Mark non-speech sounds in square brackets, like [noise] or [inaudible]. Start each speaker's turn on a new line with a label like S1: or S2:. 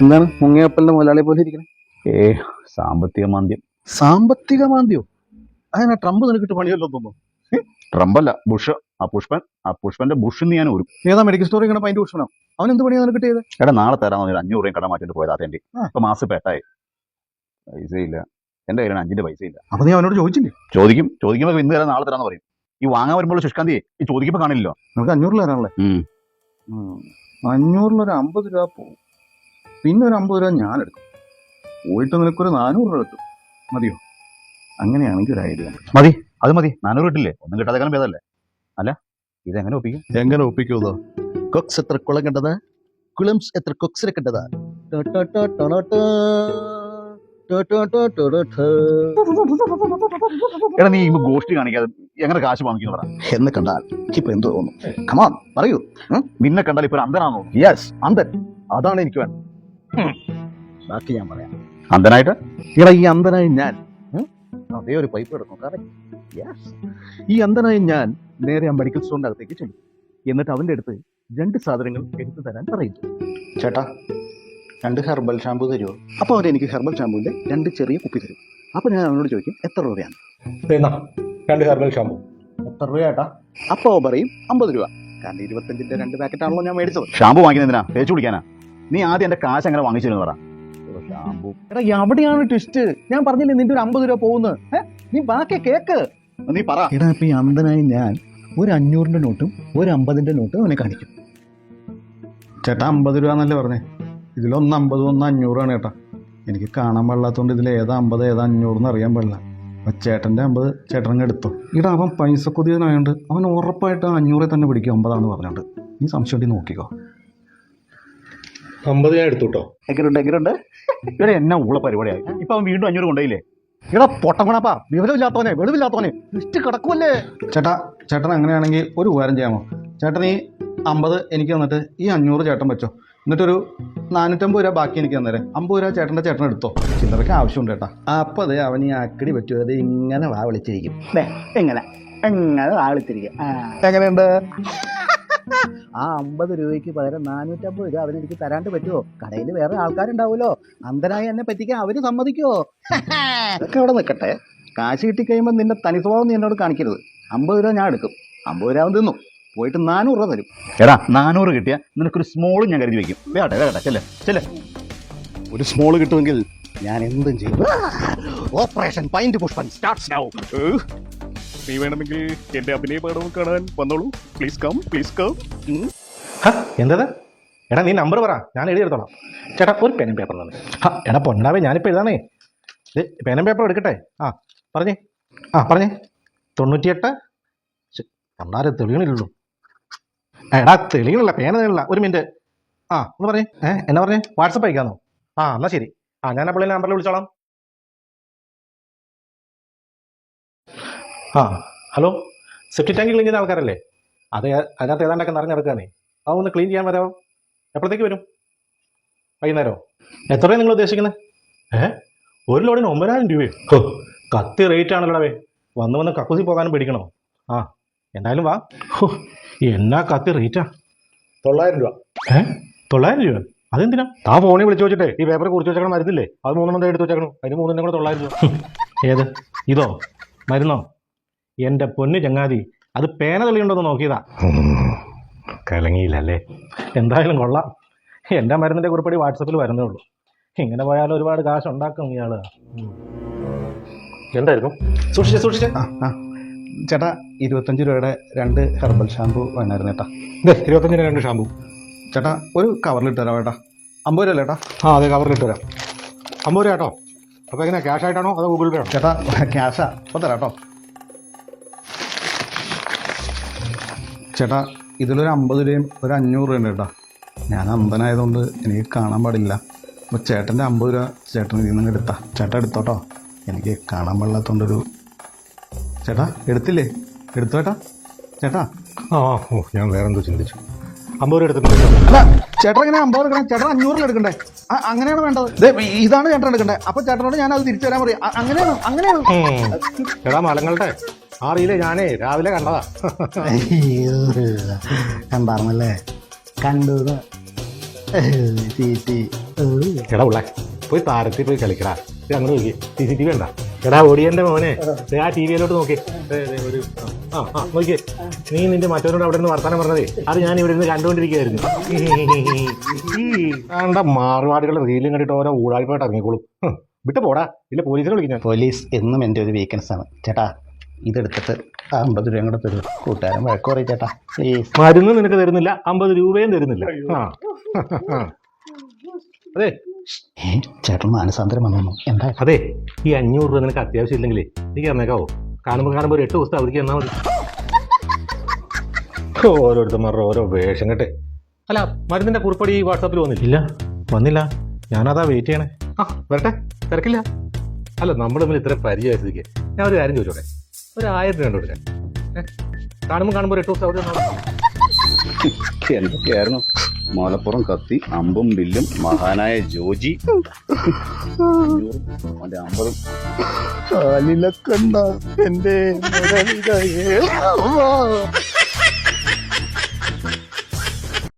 S1: എന്താണ് മുങ്ങിയപ്പലിന്റെ മുതലാളിയെ പോലെ ഇരിക്കണേ?
S2: ഏ സാമ്പത്തിക മാന്ദ്യം.
S1: സാമ്പത്തിക മാന്ദ്യോ? അതെന്നാ ട്രംപ് നിനക്കിട്ട് പണിയല്ലോ തോന്നുന്നു.
S2: ട്രംപ് അല്ല ബുഷ് ആ പുഷ്പൻ ആ പുഷ്പന്റെ ബുഷ് ഞാൻ ഒരു
S1: ഏതാ മെഡിക്കൽ സ്റ്റോറിൽ ഇങ്ങനെ അതിന്റെ പുഷ്പനോ? അവൻ എന്ത് പണിയാ നിനക്ക് കിട്ടിയത്
S2: എടാ നാളെ തരാൻ ഒരു അഞ്ഞൂറ് രൂപയും കടം മാറ്റിട്ട് പോയത്
S1: അതെ.
S2: ഇപ്പൊ മാസം പെട്ടായി പൈസ ഇല്ല എന്റെ കയ്യിലാണ് അഞ്ചിന്റെ പൈസ ഇല്ല
S1: അപ്പൊ നീ അവനോട് ചോദിച്ചില്ലേ?
S2: ചോദിക്കും. ചോദിക്കുമ്പോ ഇന്ന് തരാം നാളെ തരാന്ന് പറയും. ഈ വാങ്ങാൻ വരുമ്പോൾ ശുഷ്കാന്തി ഈ ചോദിക്കുമ്പോ കാണില്ലല്ലോ.
S1: നമുക്ക് അഞ്ഞൂറിൽ തരാനല്ലേ ഒരു അമ്പത് രൂപ പോകും പിന്നെ ഒരു അമ്പത് രൂപ ഞാൻ എടുക്കും പോയിട്ട് നിനക്കൊരു നാനൂറ് രൂപ കിട്ടും. മതിയോ? അങ്ങനെയാണെങ്കിൽ ഒരു ഐഡിയ
S2: മതി. അത് മതി. നാനൂറ് കിട്ടില്ലേ? ഒന്നും കിട്ടാതെ ഭേദമല്ലേ? അല്ല ഇതെങ്ങനെ ഒപ്പിക്കും?
S1: എങ്ങനെ ഒപ്പിക്കുമോ കൊക്സ് എത്ര കുളം കണ്ടത്? കുളംസ് എത്ര കൊക്സിനെ കണ്ടത്?
S2: എടാ നീ ഇപ്പൊ ഗോഷ്ടി കാണിക്കാതെ എങ്ങനെ കാശ് വാങ്ങിക്കുന്നു പറ.
S1: എന്ന് കണ്ടാൽ ഇപ്പൊ എന്ത് തോന്നും. കമാൻ പറയൂ.
S2: നിന്നെ കണ്ടാൽ ഇപ്പൊ അന്ധനാണോ
S1: യെസ് അന്തൻ അതാണ് എനിക്ക് വേണ്ടത്. ബാക്കി ഞാൻ പറയാം.
S2: അന്ധനായിട്ട്?
S1: എടാ ഈ അന്ധനായ ഞാൻ. ഉം, അതേ ഒരു പൈപ്പ് എടുക്കും correct. യെസ് ഈ അന്ധനായ ഞാൻ നേരെ ആ മെഡിക്കൽ സ്റ്റോറിന്റെ അകത്തേക്ക് ചെല്ലും. എന്നിട്ട് അവന്റെ അടുത്ത് രണ്ട് സാധനങ്ങൾ എടുത്തു തരാൻ പറയുന്നു ചേട്ടാ രണ്ട് ഹെർബൽ ഷാമ്പു തരുമോ അപ്പോൾ അവർ എനിക്ക് ഹെർബൽ ഷാമ്പുവിന്റെ രണ്ട് ചെറിയ കുപ്പി തരും. അപ്പോൾ ഞാൻ അവനോട് ചോദിക്കും എത്ര രൂപയാണ്?
S3: രണ്ട് ഹെർബൽ ഷാമ്പു
S1: എത്ര രൂപ ചേട്ടാ അപ്പോൾ പറയും അമ്പത് രൂപ. കാരണം ഇരുപത്തഞ്ചിന്റെ രണ്ട് പാക്കറ്റ് ആണല്ലോ ഞാൻ മേടിച്ചത്.
S2: ഷാമ്പു വാങ്ങിക്കുന്നതിനാ? തേച്ചു കുടിക്കാനാ നീ ആദ്യം എന്റെ കാശ് എങ്ങനെ വാങ്ങിച്ചിരുന്നു പറ. ഷാമ്പു
S1: എടാ എവിടെയാണ് ട്വിസ്റ്റ് ഞാൻ പറഞ്ഞില്ലേ നിന്റെ ഒരു അമ്പത് രൂപ പോകുന്നത് നീ ബാക്കി കേക്ക്.
S2: നീ പറ.
S1: എടാ ഇപ്പൊ ഈ അന്ധനായി ഞാൻ ഒരു അഞ്ഞൂറിന്റെ നോട്ടും ഒരു അമ്പതിന്റെ നോട്ടും അവനെ കാണിക്കും. ചേട്ടാ അമ്പത് രൂപ എന്നല്ലേ പറഞ്ഞേ? ഇതിലൊന്ന് അമ്പതും ഒന്ന് അഞ്ഞൂറാണ് കേട്ടോ. എനിക്ക് കാണാൻ പാടില്ലാത്തതുകൊണ്ട് ഇതിൽ ഏതാ അമ്പത് ഏതാ അഞ്ഞൂറെന്ന് അറിയാൻ പാടില്ല. അപ്പം ചേട്ടന്റെ അമ്പത് ചേട്ടനങ്ങ് എടുത്തു. ഇവിടെ അവൻ പൈസ കൊതിയനായോണ്ട് അവൻ ഉറപ്പായിട്ട് ആ അഞ്ഞൂറെ തന്നെ പിടിക്കും അമ്പതാന്ന് പറഞ്ഞുകൊണ്ട് നീ സംശയം ഉണ്ടെങ്കിൽ നോക്കിക്കോ.
S3: അമ്പത് ഞാൻ എടുത്തു കേട്ടോ
S1: എങ്ങനെയുണ്ട് എങ്ങനെയുണ്ട്
S2: ഇവിടെ എന്നാ ഉള്ള പരിപാടിയായി? ഇപ്പൊ അവൻ വീണ്ടും അഞ്ഞൂറ് കൊണ്ടുപോയില്ലേ?
S1: ഇവിടെ പൊട്ടങ്ങണപ്പാ വിവരമില്ലാത്തവനെ വെളിവില്ലാത്തവനെ. ലിസ്റ്റ് കിടക്കുമല്ലേ ചേട്ടാ ചേട്ടൻ അങ്ങനെയാണെങ്കിൽ ഒരു ഉപകാരം ചെയ്യാമോ? ചേട്ടൻ ഈ അമ്പത് എനിക്ക് തന്നിട്ട് ഈ അഞ്ഞൂറ് ചേട്ടൻ വെച്ചോ. എന്നിട്ടൊരു നാനൂറ്റമ്പത് രൂപ ബാക്കി എനിക്ക് തന്നേരെ. അമ്പത് രൂപ ചേട്ടന്റെ ചേട്ടൻ എടുത്തോ. ചില്ലറയ്ക്ക് ആവശ്യമുണ്ട് ചേട്ടാ അപ്പം അതെ അവൻ ഈ അക്കടി പറ്റുമോ അത് ഇങ്ങനെ വാ വിളിച്ചിരിക്കും. എങ്ങനെ എങ്ങനെ വാ വിളിച്ചിരിക്കും. എങ്ങനെയുണ്ട്? ആ അമ്പത് രൂപയ്ക്ക് പകരം നാനൂറ്റമ്പത് രൂപ അവരെനിക്ക് തരാണ്ട് പറ്റുമോ കടയിൽ വേറെ ആൾക്കാരുണ്ടാവുമല്ലോ. അന്ധനായി എന്നെ പറ്റിക്കാൻ അവർ സമ്മതിക്കോ അതൊക്കെ അവിടെ നിൽക്കട്ടെ. കാശ് കിട്ടിക്കഴിയുമ്പോൾ നിന്റെ തനി സ്വഭാവം നീ എന്നോട് കാണിക്കരുത്. അമ്പത് രൂപ ഞാൻ എടുക്കും. അമ്പത് രൂപ തിന്നു. പോയിട്ട് നാനൂറ് രൂപ തരും.
S2: എടാ നാനൂറ് കിട്ടിയ നിനക്കൊരു സ്മോൾ ഞാൻ കരുതി വെക്കും. വേട്ടെ വേട്ടെ ചെല്ലേ ചെല്ലേ.
S1: ഒരു സ്മോൾ കിട്ടുമെങ്കിൽ ഞാൻ എന്തും ചെയ്യും. Operation pint Pushpan starts now
S4: നീ വേണമെങ്കിൽ എന്റെ അഭിനയ പാഠവും കാണാൻ വന്നോളൂ. പ്ലീസ് കം പ്ലീസ് കം
S3: എന്തത്? എടാ നീ നമ്പർ പറ. ഞാൻ എഴുതിയെടുത്തോളാം ചേട്ടാ ഒരു പേനും പേപ്പർ തന്നെ. ആ എടാ പൊന്നാവേ ഞാനിപ്പോൾ എഴുതാണേ ദേ, പെനും പേപ്പർ എടുക്കട്ടെ. ആ പറഞ്ഞേ. ആ പറഞ്ഞേ. തൊണ്ണൂറ്റിയെട്ട്. അന്നാരെ തെളിയണില്ലല്ലോ. എടാ തെളിയണില്ല പേന തെളിയില്ല ഒരു മിനിറ്റ് ആ ഒന്ന് പറഞ്ഞേ ഏ എന്നാ പറഞ്ഞേ വാട്സപ്പ് അയക്കാന്നോ? ആ എന്നാ ശരി. ആ ഞാൻ അപ്പോൾ നമ്പറിൽ വിളിച്ചോളാം. ആ ഹലോ? സെഫ്റ്റി ടാങ്ക് ക്ലീൻ ചെയ്യുന്ന ആൾക്കാരല്ലേ? അത് അതിനകത്ത് ഏതാണ്ടൊക്കെ നിറഞ്ഞെടുക്കാനേ ഒന്ന് ക്ലീൻ ചെയ്യാൻ വരാമോ എപ്പോഴത്തേക്ക് വരും? വൈകുന്നേരമോ എത്രയാണ് നിങ്ങൾ ഉദ്ദേശിക്കുന്നത് ഏ ഒരു ലോഡിന് ഒമ്പതിനായിരം രൂപയോ? ഹോ കത്തി റേറ്റ് ആണല്ലോ വേ. വന്ന് വന്ന് കക്കൂസി പോകാനും പേടിക്കണോ? ആ എന്തായാലും വാ. എന്നാ കത്തി റേറ്റാ തൊള്ളായിരം രൂപ. ഏ? തൊള്ളായിരം രൂപ അതെന്തിനാ? താ ഫോണിൽ വിളിച്ചു വെച്ചിട്ടേ ഈ പേപ്പർ കുറിച്ച് വെച്ചേക്കണം മരുന്നില്ലേ? അത് മൂന്നെണ്ണം എടുത്ത് വെച്ചേക്കണം. അതിന് മൂന്നെണ്ണം കൂടെ തൊള്ളായിരം രൂപ. [laughs] ഏത്? ഇതോ? മരുന്നോ? എന്റെ പൊന്ന് ചങ്ങാതി അത് പേന തെളിയുണ്ടോന്ന് നോക്കിയതാ. കലങ്ങിയില്ലല്ലേ? എന്തായാലും കൊള്ളാം. എന്റെ മരുന്നിന്റെ കുറിപ്പടി വാട്സപ്പിൽ വരുന്നേ ഉള്ളൂ. ഇങ്ങനെ പോയാൽ ഒരുപാട് കാശ് ഉണ്ടാക്കും ഇയാൾ എന്തായിരുന്നു? സൂക്ഷിച്ചേ സൂക്ഷിച്ചേ.
S1: ആ ആ. ചേട്ടാ ഇരുപത്തഞ്ച് രൂപയുടെ രണ്ട് ഹെർബൽ ഷാമ്പു വേണമായിരുന്നു ചേട്ടാ
S3: ഇരുപത്തഞ്ച് രൂപ രണ്ട് ഷാമ്പു
S1: ചേട്ടാ ഒരു കവറിൽ ഇട്ട് തരാം ചേട്ടാ അമ്പത് രൂപ ചേട്ടാ?
S3: ആ അതെ കവറിൽ ഇട്ട് തരാം അമ്പത് രൂപ കേട്ടോ. അപ്പോൾ എങ്ങനെ ക്യാഷ് ആയിട്ടാണോ അതോ ഗൂഗിൾ പേ ആണോ
S1: ചേട്ടാ ക്യാഷാ അപ്പോൾ തരാം കേട്ടോ. ചേട്ടാ ഇതിലൊരു അമ്പത് രൂപയും ഒരു അഞ്ഞൂറ് രൂപ ഉണ്ട് ചേട്ടാ ഞാൻ അമ്പനായതുകൊണ്ട് എനിക്ക് കാണാൻ പാടില്ല. അപ്പോൾ ചേട്ടന്റെ അമ്പത് രൂപ ചേട്ടൻ ഇതിൽ നിന്ന് എടുത്താ. ചേട്ടാ എടുത്തോട്ടോ. എനിക്ക് കാണാൻ പാടില്ലാത്തതുകൊണ്ടൊരു ചേട്ടാ എടുത്തില്ലേ? എടുത്തു ചേട്ടാ. ചേട്ടാ.
S3: ആ ഓ ഞാൻ വേറെ എന്തോ ചിന്തിച്ചു. അമ്പത് രൂപ എടുത്തിട്ടുണ്ട്
S1: അല്ല ചേട്ടൻ എങ്ങനെ അമ്പത് എടുക്കണം. ചേട്ടൻ അഞ്ഞൂറിൽ എടുക്കണ്ടേ? അ- അങ്ങനെയാണ് വേണ്ടത്. ദേ, ഇതാണ് ചേട്ടൻ എടുക്കണ്ടേ. അപ്പൊ ചേട്ടനോട് ഞാൻ അത് തിരിച്ചു തരാൻ പറയും. അ- അങ്ങനെയാണ് അങ്ങനെയാണ്.
S3: ചേട്ടാ എടാ മലങ്ങളുടെ. ആ റീൽ ഞാനേ രാവിലെ കണ്ടതാ.
S1: ഞാൻ പറഞ്ഞല്ലേ കണ്ടു
S3: എടാ ഉള്ളേ പോയി താരത്തിൽ പോയി കളിക്കടാ. ഇത് അങ്ങോട്ട് നോക്കി. സി സി ടി വി ഉണ്ടാ എടാ ഓടിയന്റെ മോനെ. ദേ ആ ടി വിയിലോട്ട് നോക്കി. ഒരു ആ ആ നോക്കി നീ നിന്റെ മറ്റവരോട് അവിടെ നിന്ന് വർത്താനം പറഞ്ഞതേ. അത് ഞാൻ ഇവിടെ നിന്ന് കണ്ടുകൊണ്ടിരിക്കുകയായിരുന്നു കണ്ട മാറുപാടുകളുടെ റീലും കണ്ടിട്ട് ഓരോ ഊഴായ്പായിട്ട് ഇറങ്ങിക്കോളും. വിട്ടു പോടാ. ഇല്ല പോലീസിനെ വിളിക്കും
S1: പോലീസ് എന്നും എന്റെ ഒരു വീക്കൻസ് ആണ്. ചേട്ടാ ഇതെടുത്തിട്ട് അമ്പത് രൂപയും കൂടെ തരും. കൂട്ടുകാരൻ വഴക്ക് പറയും ചേട്ടാ. ഈ
S3: മരുന്ന് നിനക്ക് തരുന്നില്ല അമ്പത് രൂപയും തരുന്നില്ല. ആ അതെ
S1: ചേട്ടൻ മാനസാന്തരം വന്നു. എന്താ?
S3: അതെ ഈ അഞ്ഞൂറ് രൂപ നിനക്ക് അത്യാവശ്യം എനിക്ക് നീ ഇറന്നേക്കാവോ കാണുമ്പോൾ കാണുമ്പോൾ ഒരു എട്ട് ദിവസത്തെ അവധിക്ക് എന്നാൽ മതി. ഓരോരുത്തന്മാരുടെ ഓരോ വേഷം കേട്ടെ. അല്ല മരുന്നിന്റെ കുറിപ്പടി ഈ വാട്സാപ്പിൽ വന്നില്ല? ഇല്ല വന്നില്ല. ഞാനതാ വെയിറ്റ് ചെയ്യണേ. ആ വരട്ടെ തിരക്കില്ല. അല്ല നമ്മൾ തമ്മിൽ ഇത്ര പരിചയ സ്ഥിതിക്ക് ഞാൻ ഒരു കാര്യം ചോദിച്ചോട്ടെ? ഒരു ആയിരം രൂപ കൊടുക്കാൻ കാണുമ്പോൾ കാണുമ്പോൾ ഒരു എട്ട് ദിവസം അവധി തന്നോളാം.
S2: എന്തൊക്കെയായിരുന്നു? മലപ്പുറം കത്തി അമ്പും ബില്ലും മഹാനായ ജോജി. അമ്പതും
S1: എന്റെ